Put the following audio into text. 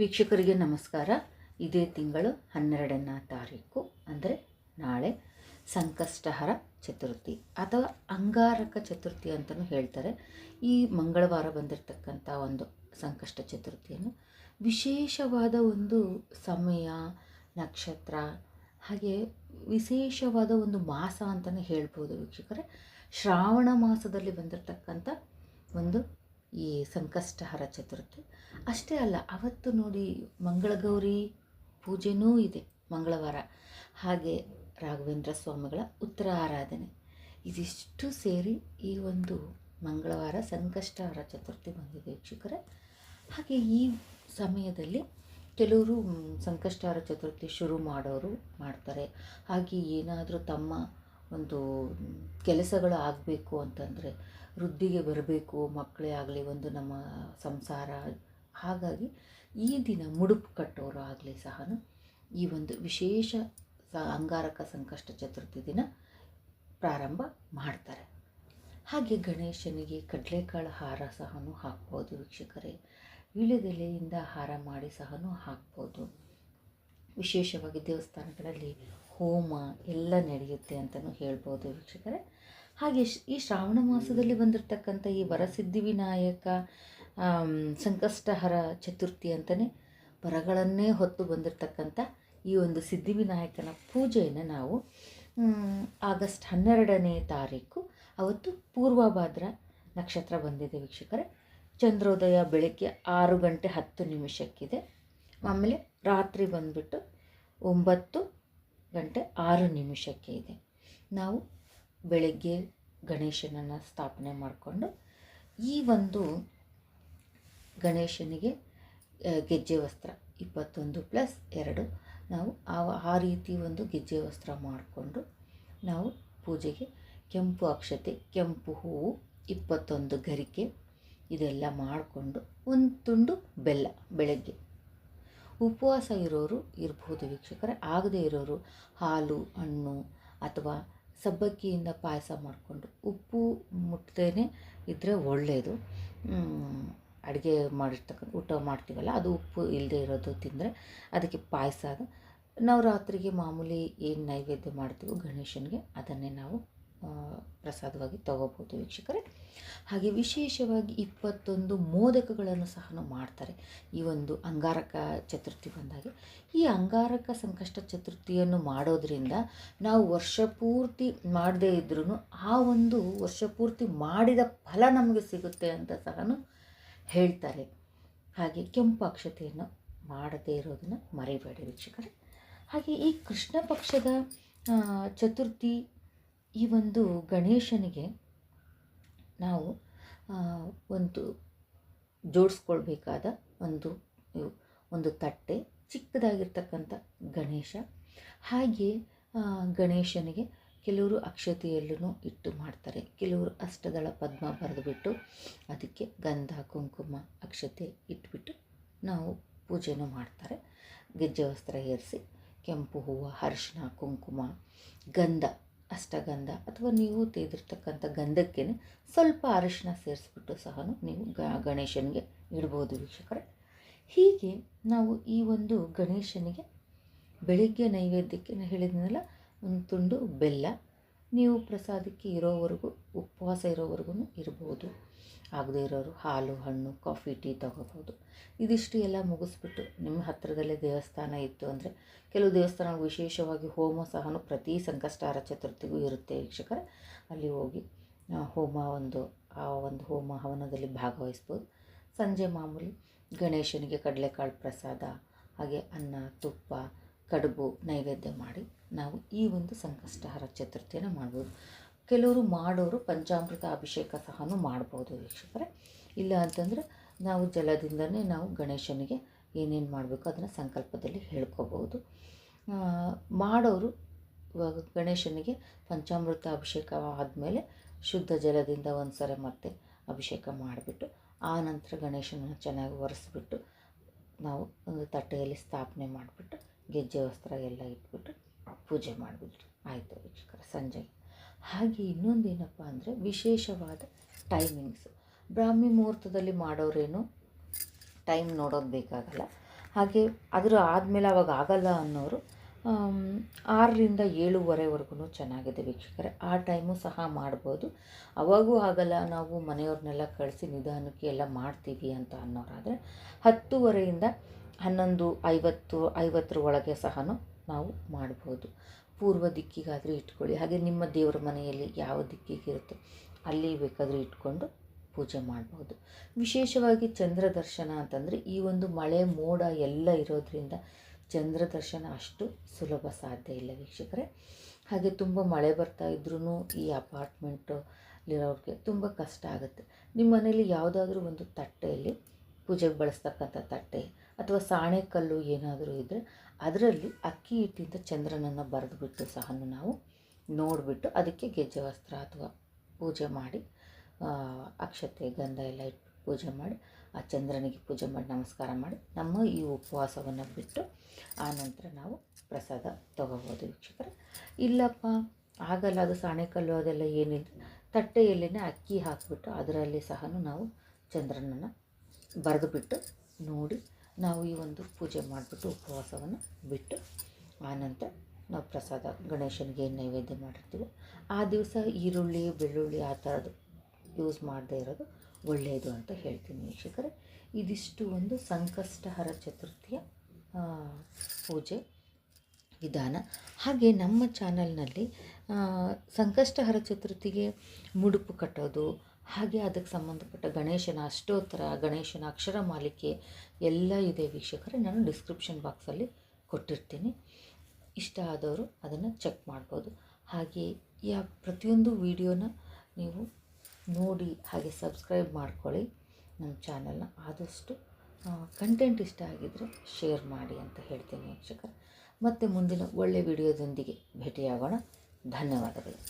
ವೀಕ್ಷಕರಿಗೆ ನಮಸ್ಕಾರ. ಇದೇ ತಿಂಗಳು ಹನ್ನೆರಡನೇ ತಾರೀಕು, ಅಂದರೆ ನಾಳೆ ಸಂಕಷ್ಟಹರ ಚತುರ್ಥಿ ಅಥವಾ ಅಂಗಾರಕ ಚತುರ್ಥಿ ಅಂತಲೂ ಹೇಳ್ತಾರೆ. ಈ ಮಂಗಳವಾರ ಬಂದಿರತಕ್ಕಂಥ ಒಂದು ಸಂಕಷ್ಟ ಚತುರ್ಥಿಯನ್ನು ವಿಶೇಷವಾದ ಒಂದು ಸಮಯ, ನಕ್ಷತ್ರ, ಹಾಗೆ ವಿಶೇಷವಾದ ಒಂದು ಮಾಸ ಅಂತಲೇ ಹೇಳ್ಬೋದು ವೀಕ್ಷಕರೇ. ಶ್ರಾವಣ ಮಾಸದಲ್ಲಿ ಬಂದಿರತಕ್ಕಂಥ ಒಂದು ಈ ಸಂಕಷ್ಟಹರ ಚತುರ್ಥಿ. ಅಷ್ಟೇ ಅಲ್ಲ, ಅವತ್ತು ನೋಡಿ ಮಂಗಳಗೌರಿ ಪೂಜೆನೂ ಇದೆ ಮಂಗಳವಾರ. ಹಾಗೆ ರಾಘವೇಂದ್ರ ಸ್ವಾಮಿಗಳ ಉತ್ತರ ಆರಾಧನೆ ಇದಿಷ್ಟು ಸೇರಿ ಈ ಒಂದು ಮಂಗಳವಾರ ಸಂಕಷ್ಟಹರ ಚತುರ್ಥಿ ಬಂದಿದೆ ವೀಕ್ಷಕರೇ. ಹಾಗೆ ಈ ಸಮಯದಲ್ಲಿ ಕೆಲವರು ಸಂಕಷ್ಟಹರ ಚತುರ್ಥಿ ಶುರು ಮಾಡೋರು ಮಾಡ್ತಾರೆ. ಹಾಗೆ ಏನಾದರೂ ತಮ್ಮ ಒಂದು ಕೆಲಸಗಳು ಆಗಬೇಕು ಅಂತಂದರೆ ವೃದ್ಧಿಗೆ ಬರಬೇಕು, ಮಕ್ಕಳೇ ಆಗಲಿ ಒಂದು ನಮ್ಮ ಸಂಸಾರ. ಹಾಗಾಗಿ ಈ ದಿನ ಮುಡುಪು ಕಟ್ಟೋರು ಆಗಲಿ ಸಹ ಈ ಒಂದು ವಿಶೇಷ ಸ ಅಂಗಾರಕ ಸಂಕಷ್ಟ ಚತುರ್ಥಿ ದಿನ ಪ್ರಾರಂಭ ಮಾಡ್ತಾರೆ. ಹಾಗೆ ಗಣೇಶನಿಗೆ ಕಡಲೆಕಾಳು ಹಾರ ಸಹ ಹಾಕ್ಬೋದು ವೀಕ್ಷಕರೇ. ವೀಳ್ಯದೆಲೆಯಿಂದ ಹಾರ ಮಾಡಿ ಸಹ ಹಾಕ್ಬೋದು. ವಿಶೇಷವಾಗಿ ದೇವಸ್ಥಾನಗಳಲ್ಲಿ ಹೋಮ ಎಲ್ಲ ನಡೆಯುತ್ತೆ ಅಂತಲೂ ಹೇಳ್ಬೋದು ವೀಕ್ಷಕರೇ. ಹಾಗೆ ಈ ಶ್ರಾವಣ ಮಾಸದಲ್ಲಿ ಬಂದಿರತಕ್ಕಂಥ ಈ ವರಸಿದ್ಧಿ ವಿನಾಯಕ ಸಂಕಷ್ಟಹರ ಚತುರ್ಥಿ ಅಂತಲೇ ವರಗಳನ್ನೇ ಹೊತ್ತು ಬಂದಿರತಕ್ಕಂಥ ಈ ಒಂದು ಸಿದ್ಧಿವಿನಾಯಕನ ಪೂಜೆಯನ್ನು ನಾವು ಆಗಸ್ಟ್ ಹನ್ನೆರಡನೇ ತಾರೀಕು, ಅವತ್ತು ಪೂರ್ವಭಾದ್ರ ನಕ್ಷತ್ರ ಬಂದಿದೆ ವೀಕ್ಷಕರೇ. ಚಂದ್ರೋದಯ ಬೆಳಗ್ಗೆ ಆರು ಗಂಟೆ ಹತ್ತು ನಿಮಿಷಕ್ಕಿದೆ. ಆಮೇಲೆ ರಾತ್ರಿ ಬಂದುಬಿಟ್ಟು ಒಂಬತ್ತು ಗಂಟೆ ಆರು ನಿಮಿಷಕ್ಕೆ ಇದೆ. ನಾವು ಬೆಳಗ್ಗೆ ಗಣೇಶನನ್ನು ಸ್ಥಾಪನೆ ಮಾಡಿಕೊಂಡು ಈ ಒಂದು ಗಣೇಶನಿಗೆ ಗೆಜ್ಜೆ ವಸ್ತ್ರ ಇಪ್ಪತ್ತೊಂದು ಪ್ಲಸ್ ಎರಡು. ನಾವು ಆ ಆ ರೀತಿ ಒಂದು ಗೆಜ್ಜೆ ವಸ್ತ್ರ ಮಾಡಿಕೊಂಡು ನಾವು ಪೂಜೆಗೆ ಕೆಂಪು ಅಕ್ಷತೆ, ಕೆಂಪು ಹೂವು, ಇಪ್ಪತ್ತೊಂದು ಗರಿಕೆ ಇದೆಲ್ಲ ಮಾಡಿಕೊಂಡು ಒಂದು ತುಂಡು ಬೆಲ್ಲ ಬೆಳಗ್ಗೆ. ಉಪವಾಸ ಇರೋರು ಇರ್ಬೋದು ವೀಕ್ಷಕರೇ. ಆಗದೇ ಇರೋರು ಹಾಲು, ಹಣ್ಣು ಅಥವಾ ಸಬ್ಬಕ್ಕಿಯಿಂದ ಪಾಯಸ ಮಾಡಿಕೊಂಡು ಉಪ್ಪು ಮುಟ್ಟದೇ ಇದ್ದರೆ ಒಳ್ಳೆಯದು ಅಡುಗೆ ಮಾಡಿರ್ತಕ್ಕಂಥ ಊಟ ಮಾಡ್ತೀವಲ್ಲ, ಅದು ಉಪ್ಪು ಇಲ್ಲದೆ ಇರೋದು ತಿಂದರೆ ಅದಕ್ಕೆ ಪಾಯಸ. ನಾವು ರಾತ್ರಿಗೆ ಮಾಮೂಲಿ ಏನು ನೈವೇದ್ಯ ಮಾಡ್ತೀವೋ ಗಣೇಶನಿಗೆ ಅದನ್ನೇ ನಾವು ಪ್ರಸಾದವಾಗಿ ತಗೋಬೋದು ವೀಕ್ಷಕರೇ. ಹಾಗೆ ವಿಶೇಷವಾಗಿ ಇಪ್ಪತ್ತೊಂದು ಮೋದಕಗಳನ್ನು ಸಹ ಮಾಡ್ತಾರೆ. ಈ ಒಂದು ಅಂಗಾರಕ ಚತುರ್ಥಿ ಬಂದಾಗ. ಈ ಅಂಗಾರಕ ಸಂಕಷ್ಟ ಚತುರ್ಥಿಯನ್ನು ಮಾಡೋದರಿಂದ ನಾವು ವರ್ಷ ಪೂರ್ತಿ ಮಾಡದೇ ಇದ್ರೂ ಆ ಒಂದು ವರ್ಷ ಪೂರ್ತಿ ಮಾಡಿದ ಫಲ ನಮಗೆ ಸಿಗುತ್ತೆ ಅಂತ ಸಹ ಹೇಳ್ತಾರೆ. ಹಾಗೆ ಕೆಂಪು ಅಕ್ಷತೆಯನ್ನು ಮಾಡದೇ ಇರೋದನ್ನು ಮರಿಬೇಡಿ ವೀಕ್ಷಕರೇ. ಹಾಗೆ ಈ ಕೃಷ್ಣ ಪಕ್ಷದ ಚತುರ್ಥಿ ಈ ಒಂದು ಗಣೇಶನಿಗೆ ನಾವು ಒಂದು ಜೋಡಿಸ್ಕೊಳ್ಬೇಕಾದ ಒಂದು ಒಂದು ತಟ್ಟೆ, ಚಿಕ್ಕದಾಗಿರ್ತಕ್ಕಂಥ ಗಣೇಶ. ಹಾಗೆ ಗಣೇಶನಿಗೆ ಕೆಲವರು ಅಕ್ಷತೆಯಲ್ಲೂ ಇಟ್ಟು ಮಾಡ್ತಾರೆ. ಕೆಲವರು ಅಷ್ಟದಳ ಪದ್ಮ ಬರೆದುಬಿಟ್ಟು ಅದಕ್ಕೆ ಗಂಧ, ಕುಂಕುಮ, ಅಕ್ಷತೆ ಇಟ್ಬಿಟ್ಟು ನಾವು ಪೂಜೆನೂ ಮಾಡ್ತಾರೆ. ಗೆಜ್ಜೆ ವಸ್ತ್ರ ಏರಿಸಿ, ಕೆಂಪು ಹೂವು ಅರಿಶಿನ ಕುಂಕುಮ, ಗಂಧ ಅಷ್ಟಗಂಧ ಅಥವಾ ನೀವು ತೆಗೆದಿರ್ತಕ್ಕಂಥ ಗಂಧಕ್ಕೆ ಸ್ವಲ್ಪ ಅರಿಶಿನ ಸೇರಿಸ್ಬಿಟ್ಟು ಸಹ ನೀವು ಗಣೇಶನಿಗೆ ಇಡ್ಬೋದು ವೀಕ್ಷಕರೇ. ಹೀಗೆ ನಾವು ಈ ಒಂದು ಗಣೇಶನಿಗೆ ಬೆಳಿಗ್ಗೆ ನೈವೇದ್ಯಕ್ಕೆ ನಾನು ಹೇಳಿದ್ನಲ್ಲ, ಒಂದು ತುಂಡು ಬೆಲ್ಲ. ನೀವು ಪ್ರಸಾದಕ್ಕೆ ಇರೋವರೆಗೂ, ಉಪವಾಸ ಇರೋವರೆಗೂ ಇರ್ಬೋದು. ಆಗದೇ ಇರೋರು ಹಾಲು, ಹಣ್ಣು, ಕಾಫಿ, ಟೀ ತಗೋಬೋದು. ಇದಿಷ್ಟು ಎಲ್ಲ ಮುಗಿಸ್ಬಿಟ್ಟು ನಿಮ್ಮ ಹತ್ತಿರದಲ್ಲೇ ದೇವಸ್ಥಾನ ಇತ್ತು ಅಂದರೆ, ಕೆಲವು ದೇವಸ್ಥಾನ ವಿಶೇಷವಾಗಿ ಹೋಮ ಸಹ ಪ್ರತಿ ಸಂಕಷ್ಟಾರ ಚತುರ್ಥಿಗೂ ಇರುತ್ತೆ ವೀಕ್ಷಕರೇ. ಅಲ್ಲಿ ಹೋಗಿ ಹೋಮ ಒಂದು, ಆ ಒಂದು ಹೋಮ ಹವನದಲ್ಲಿ ಭಾಗವಹಿಸ್ಬೋದು. ಸಂಜೆ ಮಾಮೂಲಿ ಗಣೇಶನಿಗೆ ಕಡಲೆಕಾಳು ಪ್ರಸಾದ, ಹಾಗೆ ಅನ್ನ, ತುಪ್ಪ ಕಡುಬು ನೈವೇದ್ಯ ಮಾಡಿ ನಾವು ಈ ಒಂದು ಸಂಕಷ್ಟಹಾರ ಚತುರ್ಥಿಯನ್ನು ಮಾಡ್ಬೋದು. ಕೆಲವರು ಮಾಡೋರು ಪಂಚಾಮೃತ ಅಭಿಷೇಕ ಸಹ ಮಾಡ್ಬೋದು ವೀಕ್ಷಕರೇ. ಇಲ್ಲ ಅಂತಂದರೆ ನಾವು ಜಲದಿಂದನೇ ನಾವು ಗಣೇಶನಿಗೆ ಏನೇನು ಮಾಡಬೇಕು ಅದನ್ನು ಸಂಕಲ್ಪದಲ್ಲಿ ಹೇಳ್ಕೋಬೋದು. ಮಾಡೋರು ಗಣೇಶನಿಗೆ ಪಂಚಾಮೃತ ಅಭಿಷೇಕ ಆದಮೇಲೆ ಶುದ್ಧ ಜಲದಿಂದ ಒಂದು ಸರಿ ಮತ್ತೆ ಅಭಿಷೇಕ ಮಾಡಿಬಿಟ್ಟು, ಆ ನಂತರ ಗಣೇಶನನ್ನು ಚೆನ್ನಾಗಿ ಒರೆಸ್ಬಿಟ್ಟು ನಾವು ಒಂದು ತಟ್ಟೆಯಲ್ಲಿ ಸ್ಥಾಪನೆ ಮಾಡಿಬಿಟ್ಟು ಗೆಜ್ಜೆ ವಸ್ತ್ರ ಎಲ್ಲ ಇಟ್ಬಿಟ್ಟು ಪೂಜೆ ಮಾಡಿಬಿಟ್ರು. ಆಯಿತು ವೀಕ್ಷಕರ, ಸಂಜೆ. ಹಾಗೆ ಇನ್ನೊಂದು ಏನಪ್ಪ ಅಂದರೆ ವಿಶೇಷವಾದ ಟೈಮಿಂಗ್ಸ್ ಬ್ರಾಹ್ಮಿ ಮುಹೂರ್ತದಲ್ಲಿ ಮಾಡೋರೇನು? ಟೈಮ್ ನೋಡೋದು ಬೇಕಾಗಲ್ಲ. ಹಾಗೆ ಅದರ ಆದಮೇಲೆ ಅವಾಗ ಆಗಲ್ಲ ಅನ್ನೋರು ಆರರಿಂದ ಏಳುವರೆವರೆಗೂ ಚೆನ್ನಾಗಿದೆ ವೀಕ್ಷಕರೇ. ಆ ಟೈಮು ಸಹ ಮಾಡ್ಬೋದು. ಅವಾಗೂ ಆಗಲ್ಲ, ನಾವು ಮನೆಯವ್ರನ್ನೆಲ್ಲ ಕಳಿಸಿ ನಿಧಾನಕ್ಕೆ ಎಲ್ಲ ಮಾಡ್ತೀವಿ ಅಂತ ಅನ್ನೋರಾದರೆ ಹತ್ತುವರೆಯಿಂದ ಹನ್ನೊಂದು, ಐವತ್ತು ಐವತ್ತರ ಒಳಗೆ ಸಹ ನಾವು ಮಾಡ್ಬೋದು. ಪೂರ್ವ ದಿಕ್ಕಿಗಾದರೂ ಇಟ್ಕೊಳ್ಳಿ. ಹಾಗೆ ನಿಮ್ಮ ದೇವರ ಮನೆಯಲ್ಲಿ ಯಾವ ದಿಕ್ಕಿಗಿರುತ್ತೋ ಅಲ್ಲಿ ಬೇಕಾದರೂ ಇಟ್ಕೊಂಡು ಪೂಜೆ ಮಾಡ್ಬೋದು. ವಿಶೇಷವಾಗಿ ಚಂದ್ರ ದರ್ಶನ ಅಂತಂದರೆ ಈ ಒಂದು ಮಳೆ, ಮೋಡ ಎಲ್ಲ ಇರೋದ್ರಿಂದ ಚಂದ್ರ ದರ್ಶನ ಅಷ್ಟು ಸುಲಭ ಸಾಧ್ಯ ಇಲ್ಲ ವೀಕ್ಷಕರೇ. ಹಾಗೆ ತುಂಬ ಮಳೆ ಬರ್ತಾ ಇದ್ರೂ ಈ ಅಪಾರ್ಟ್ಮೆಂಟಲ್ಲಿರೋರಿಗೆ ತುಂಬ ಕಷ್ಟ ಆಗುತ್ತೆ. ನಿಮ್ಮ ಮನೇಲಿ ಯಾವುದಾದ್ರೂ ಒಂದು ತಟ್ಟೆಯಲ್ಲಿ ಪೂಜೆಗೆ ಬಳಸ್ತಕ್ಕಂಥ ತಟ್ಟೆ ಅಥವಾ ಸಾಣೆಕಲ್ಲು ಏನಾದರೂ ಇದ್ದರೆ ಅದರಲ್ಲಿ ಅಕ್ಕಿ ಹಿಟ್ಟಿಂದ ಚಂದ್ರನನ್ನು ಬರೆದುಬಿಟ್ಟು ಸಹ ನಾವು ನೋಡಿಬಿಟ್ಟು ಅದಕ್ಕೆ ಗೆಜ್ಜೆ ವಸ್ತ್ರ ಅಥವಾ ಪೂಜೆ ಮಾಡಿ ಅಕ್ಷತೆ, ಗಂಧ ಎಲ್ಲ ಇಟ್ಟು ಪೂಜೆ ಮಾಡಿ, ಆ ಚಂದ್ರನಿಗೆ ಪೂಜೆ ಮಾಡಿ, ನಮಸ್ಕಾರ ಮಾಡಿ, ನಮ್ಮ ಈ ಉಪವಾಸವನ್ನು ಬಿಟ್ಟು ಆನಂತರ ನಾವು ಪ್ರಸಾದ ತಗೋಬೋದು ವೀಕ್ಷಕರೇ. ಇಲ್ಲಪ್ಪ, ಆಗಲ್ಲ ಅದು ಸಾಣೆಕಲ್ಲು ಅದೆಲ್ಲ ಏನಿಲ್ಲ. ತಟ್ಟೆಯಲ್ಲಿನೇ ಅಕ್ಕಿ ಹಾಕಿಬಿಟ್ಟು ಅದರಲ್ಲಿ ಸಹ ನಾವು ಚಂದ್ರನನ್ನು ಬರೆದುಬಿಟ್ಟು ನೋಡಿ ನಾವು ಈ ಒಂದು ಪೂಜೆ ಮಾಡಿಬಿಟ್ಟು ಉಪವಾಸವನ್ನು ಬಿಟ್ಟು ಆನಂತರ ನಾವು ಪ್ರಸಾದ ಗಣೇಶನಿಗೆ ನೈವೇದ್ಯ ಮಾಡಿರ್ತೀವೋ. ಆ ದಿವಸ ಈರುಳ್ಳಿ, ಬೆಳ್ಳುಳ್ಳಿ ಆ ಥರದ್ದು ಯೂಸ್ ಮಾಡದೇ ಇರೋದು ಒಳ್ಳೆಯದು ಅಂತ ಹೇಳ್ತೀನಿ ವೀಕ್ಷಕರೇ. ಇದಿಷ್ಟು ಒಂದು ಸಂಕಷ್ಟಹರ ಚತುರ್ಥಿಯ ಪೂಜೆ ವಿಧಾನ. ಹಾಗೆ ನಮ್ಮ ಚಾನಲ್ನಲ್ಲಿ ಸಂಕಷ್ಟ ಸಂಕಷ್ಟಹರ ಚತುರ್ಥಿಗೆ ಮುಡುಪು ಕಟ್ಟೋದು ಹಾಗೆ ಅದಕ್ಕೆ ಸಂಬಂಧಪಟ್ಟ ಗಣೇಶನ ಅಷ್ಟೋತ್ತರ, ಗಣೇಶನ ಅಕ್ಷರ ಮಾಲಿಕೆ ಎಲ್ಲ ಇದೆ ವೀಕ್ಷಕರೇ. ನಾನು ಡಿಸ್ಕ್ರಿಪ್ಷನ್ ಬಾಕ್ಸಲ್ಲಿ ಕೊಟ್ಟಿರ್ತೀನಿ. ಇಷ್ಟ ಆದವರು ಅದನ್ನು ಚೆಕ್ ಮಾಡ್ಬೋದು. ಹಾಗೆ ಯಾ ಪ್ರತಿಯೊಂದು ವಿಡಿಯೋನ ನೀವು ನೋಡಿ ಹಾಗೆ ಸಬ್ಸ್ಕ್ರೈಬ್ ಮಾಡ್ಕೊಳ್ಳಿ ನಮ್ಮ ಚಾನಲ್ನ ಆದಷ್ಟು ಕಂಟೆಂಟ್ ಇಷ್ಟ ಆಗಿದ್ದರೆ ಶೇರ್ ಮಾಡಿ ಅಂತ ಹೇಳ್ತೀನಿ ವೀಕ್ಷಕರು. ಮತ್ತು ಮುಂದಿನ ಒಳ್ಳೆಯ ವಿಡಿಯೋದೊಂದಿಗೆ ಭೇಟಿಯಾಗೋಣ. ಧನ್ಯವಾದಗಳು.